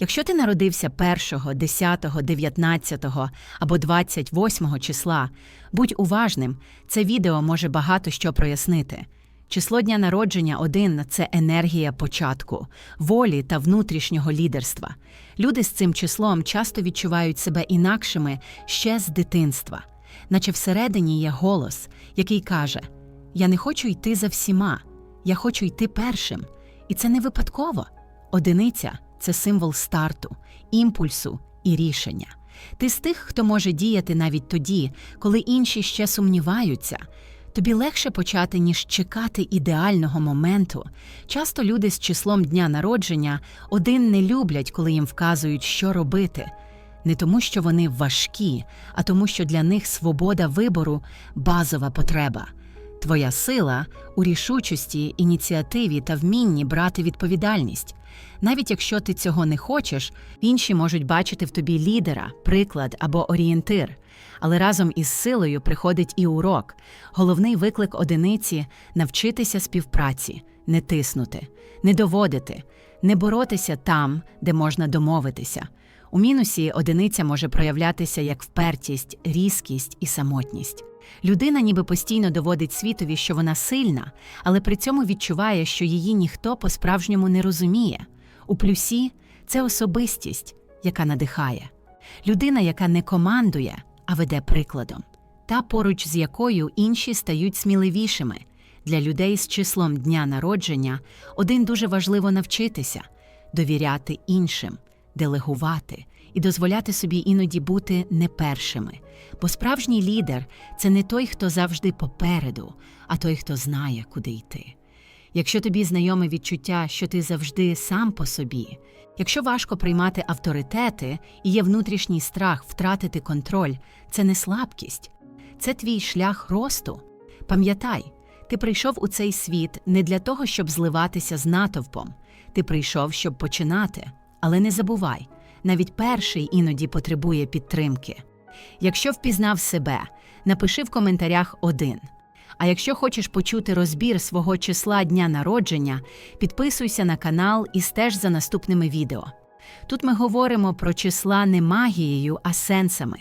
Якщо ти народився 1, 10, 19 або 28 числа, будь уважним, це відео може багато що прояснити. Число дня народження 1 – це енергія початку, волі та внутрішнього лідерства. Люди з цим числом часто відчувають себе інакшими ще з дитинства, наче всередині є голос, який каже: Я не хочу йти за всіма, я хочу йти першим. І це не випадково. Одиниця це символ старту, імпульсу і рішення. Ти з тих, хто може діяти навіть тоді, коли інші ще сумніваються. Тобі легше почати, ніж чекати ідеального моменту. Часто люди з числом дня народження один не люблять, коли їм вказують, що робити. Не тому, що вони важкі, а тому, що для них свобода вибору базова потреба. Твоя сила у рішучості, ініціативі та вмінні брати відповідальність. Навіть якщо ти цього не хочеш, інші можуть бачити в тобі лідера, приклад або орієнтир. Але разом із силою приходить і урок. Головний виклик одиниці навчитися співпраці, не тиснути, не доводити, не боротися там, де можна домовитися. У мінусі одиниця може проявлятися як впертість, різкість і самотність. Людина ніби постійно доводить світові, що вона сильна, але при цьому відчуває, що її ніхто по-справжньому не розуміє. У плюсі це особистість, яка надихає, людина, яка не командує, а веде прикладом, та поруч з якою інші стають сміливішими. Для людей з числом дня народження один дуже важливо навчитися довіряти іншим, делегувати і дозволяти собі іноді бути не першими. Бо справжній лідер це не той, хто завжди попереду, а той, хто знає, куди йти. Якщо тобі знайоме відчуття, що ти завжди сам по собі, якщо важко приймати авторитети і є внутрішній страх втратити контроль, це не слабкість, це твій шлях росту. Пам'ятай, ти прийшов у цей світ не для того, щоб зливатися з натовпом. Ти прийшов, щоб починати. Але не забувай, навіть перший іноді потребує підтримки. Якщо впізнав себе, напиши в коментарях один. А якщо хочеш почути розбір свого числа дня народження, підписуйся на канал і стеж за наступними відео. Тут ми говоримо про числа не магією, а сенсами.